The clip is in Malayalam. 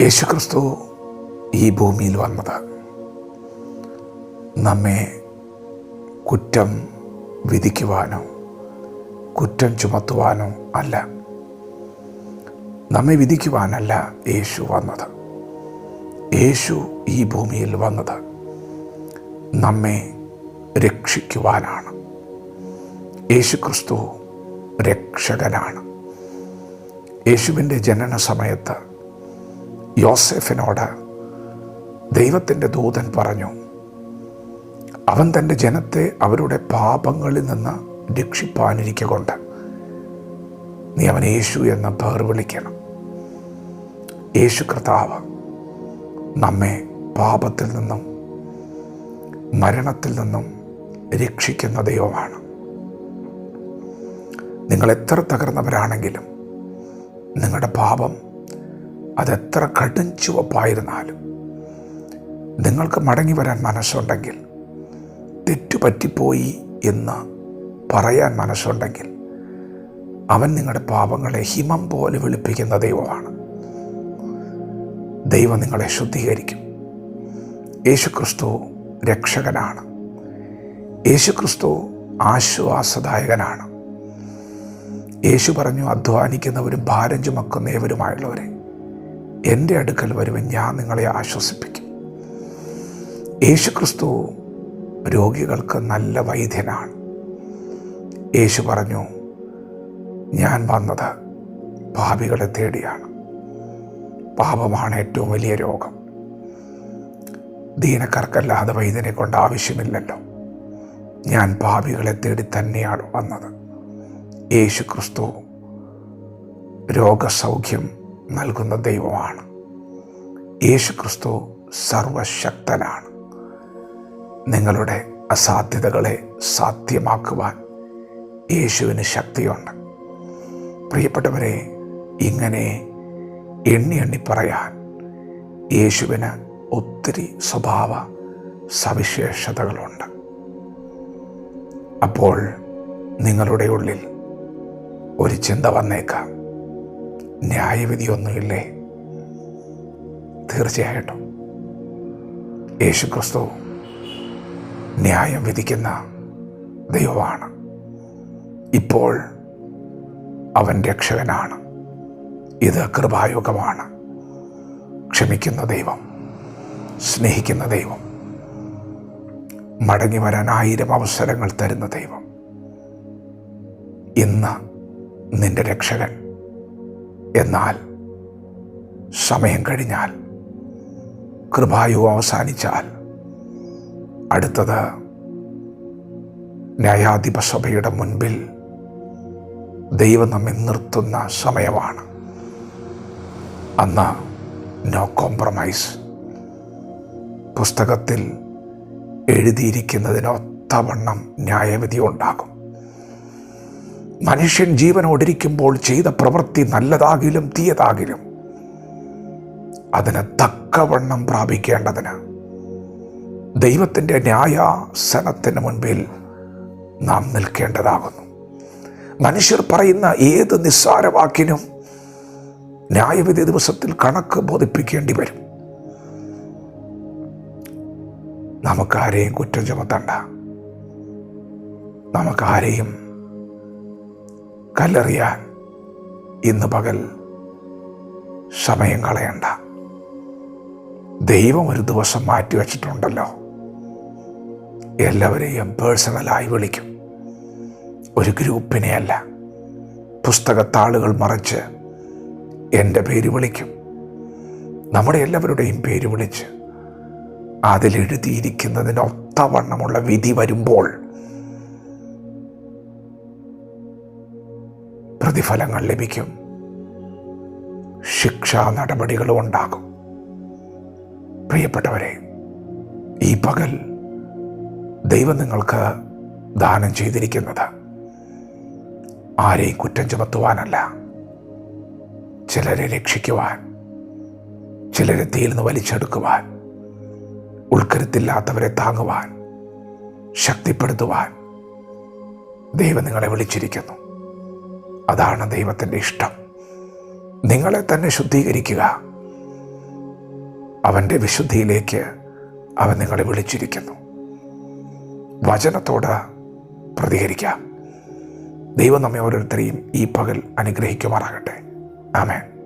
യേശുക്രിസ്തു ഈ ഭൂമിയിൽ വന്നത്. നമ്മെ കുറ്റം വിധിക്കുവാനോ കുറ്റം ചുമത്തുവാനോ അല്ല. നമ്മെ വിധിക്കുവാനല്ല യേശു വന്നത്. യേശു ഈ ഭൂമിയിൽ വന്നത് നമ്മെ രക്ഷിക്കുവാനാണ്. യേശുക്രിസ്തു രക്ഷകനാണ്. യേശുവിന്റെ ജനന സമയത്ത് യോസെഫിനോട് ദൈവത്തിന്റെ ദൂതൻ പറഞ്ഞു അവൻ തന്റെ ജനത്തെ അവരുടെ പാപങ്ങളിൽ നിന്ന് രക്ഷിപ്പാനിരിക്കൊണ്ട് നീ അവൻ യേശു എന്ന പേർ വിളിക്കണം. യേശു കർത്താവ് നമ്മെ പാപത്തിൽ നിന്നും മരണത്തിൽ നിന്നും രക്ഷിക്കുന്ന ദൈവമാണ്. നിങ്ങൾ എത്ര തകർന്നവരാണെങ്കിലും നിങ്ങളുടെ പാപം അതെത്ര കടും ചുവപ്പായിരുന്നാലും. നിങ്ങൾക്ക് മടങ്ങി വരാൻ മനസ്സുണ്ടെങ്കിൽ തെറ്റുപറ്റിപ്പോയി എന്ന് പറയാൻ മനസ്സുണ്ടെങ്കിൽ അവൻ നിങ്ങളുടെ പാപങ്ങളെ ഹിമം പോലെ വിളിപ്പിക്കുന്ന ദൈവമാണ്. ദൈവം നിങ്ങളെ ശുദ്ധീകരിക്കും. യേശുക്രിസ്തു രക്ഷകനാണ്. യേശുക്രിസ്തു ആശ്വാസദായകനാണ്. യേശു പറഞ്ഞു അധ്വാനിക്കുന്നവരും ഭാരം ചുമക്കുന്നവരുമായുള്ളവരെ എന്റെ അടുക്കൽ വരുവൻ ഞാൻ നിങ്ങളെ ആശ്വസിപ്പിക്കും. യേശുക്രിസ്തു രോഗികൾക്ക് നല്ല വൈദ്യനാണ്. യേശു പറഞ്ഞു ഞാൻ വന്നത് പാപികളെ തേടിയാണ്. പാപമാണ് ഏറ്റവും വലിയ രോഗം. ദീനക്കാർക്കല്ലാതെ വൈദ്യനെ കൊണ്ട് ആവശ്യമില്ലല്ലോ. ഞാൻ പാപികളെ തേടി തന്നെയാണ് വന്നത്. യേശു ക്രിസ്തു രോഗസൗഖ്യം നൽകുന്ന ദൈവമാണ്. യേശു ക്രിസ്തു സർവശക്തനാണ്. നിങ്ങളുടെ അസാധ്യതകളെ സാധ്യമാക്കുവാൻ യേശുവിന് ശക്തിയുണ്ട്. പ്രിയപ്പെട്ടവരെ ഇങ്ങനെ എണ്ണി എണ്ണി പറയാൻ യേശുവിന് ഒത്തിരി സ്വഭാവ സവിശേഷതകളുണ്ട്. അപ്പോൾ നിങ്ങളുടെ ഉള്ളിൽ ഒരു ചിന്ത വന്നേക്കാം. ന്യായവിധിയൊന്നുമില്ലേ? തീർച്ചയായിട്ടും. യേശുക്രിസ്തു ന്യായം വിധിക്കുന്ന ദൈവമാണ്. ഇപ്പോൾ അവൻ രക്ഷകനാണ്. ഇത് കൃപായുഗമാണ്. ക്ഷമിക്കുന്ന ദൈവം സ്നേഹിക്കുന്ന ദൈവം മടങ്ങി വരാൻ ആയിരം അവസരങ്ങൾ തരുന്ന ദൈവം. ഇന്ന് നിന്റെ രക്ഷകൻ എന്നാൽ സമയം കഴിഞ്ഞാൽ കൃപായു അവസാനിച്ചാൽ അടുത്തത് ന്യായാധിപ സഭയുടെ മുൻപിൽ ദൈവം നമ്മെ നിർത്തുന്ന സമയമാണ്. അന്ന് നോ കോംപ്രമൈസ് പുസ്തകത്തിൽ എഴുതിയിരിക്കുന്നതിനൊത്തവണ്ണം ന്യായവിധി ഉണ്ടാകും. മനുഷ്യൻ ജീവനോടിരിക്കുമ്പോൾ ചെയ്ത പ്രവൃത്തി നല്ലതാകിലും തീയതാകിലും അതിന് തക്കവണ്ണം പ്രാപിക്കേണ്ടതിന് ദൈവത്തിന്റെ ന്യായാസനത്തിന് മുൻപിൽ നാം നിൽക്കേണ്ടതാകുന്നു. മനുഷ്യർ പറയുന്ന ഏത് നിസ്സാരവാക്കിനും ന്യായവിധി ദിവസത്തിൽ കണക്ക് ബോധിപ്പിക്കേണ്ടി വരും. നമുക്കാരെയും കുറ്റം ചുമത്തണ്ട. നമുക്കാരെയും കല്ലെറിയാൻ ഇന്ന് പകൽ സമയം കളയണ്ട. ദൈവം ഒരു ദിവസം മാറ്റി മാറ്റിവെച്ചിട്ടുണ്ടല്ലോ എല്ലാവരെയും പേഴ്സണലായി വിളിക്കും. ഒരു ഗ്രൂപ്പിനെ അല്ല പുസ്തകത്താളുകൾ മറിച്ച് എന്റെ പേര് വിളിക്കും. നമ്മുടെ എല്ലാവരുടെയും പേര് വിളിച്ച് അതിലെഴുതിയിരിക്കുന്നതിനൊത്തവണ്ണമുള്ള വിധി വരുമ്പോൾ പ്രതിഫലങ്ങൾ ലഭിക്കും. ശിക്ഷാ നടപടികളും ഉണ്ടാകും. പ്രിയപ്പെട്ടവരെ ഈ പകൽ ദൈവം നിങ്ങൾക്ക് ദാനം ചെയ്തിരിക്കുന്നത്. ആരെയും കുറ്റം ചുമത്തുവാനല്ല. ചിലരെ രക്ഷിക്കുവാൻ ചിലരെ തീയിൽ നിന്ന് വലിച്ചെടുക്കുവാൻ ഉൾക്കരുത്തില്ലാത്തവരെ താങ്ങുവാൻ ശക്തിപ്പെടുത്തുവാൻ ദൈവം നിങ്ങളെ വിളിച്ചിരിക്കുന്നു. അതാണ് ദൈവത്തിന്റെ ഇഷ്ടം. നിങ്ങളെ തന്നെ ശുദ്ധീകരിക്കുക. അവന്റെ വിശുദ്ധിയിലേക്ക് അവൻ നിങ്ങളെ വിളിച്ചിരിക്കുന്നു. വചനത്തോട് പ്രതികരിക്കാം. ദൈവം നമ്മെ ഓരോരുത്തരെയും ഈ പകൽ അനുഗ്രഹിക്കുമാറാകട്ടെ. ആമേൻ.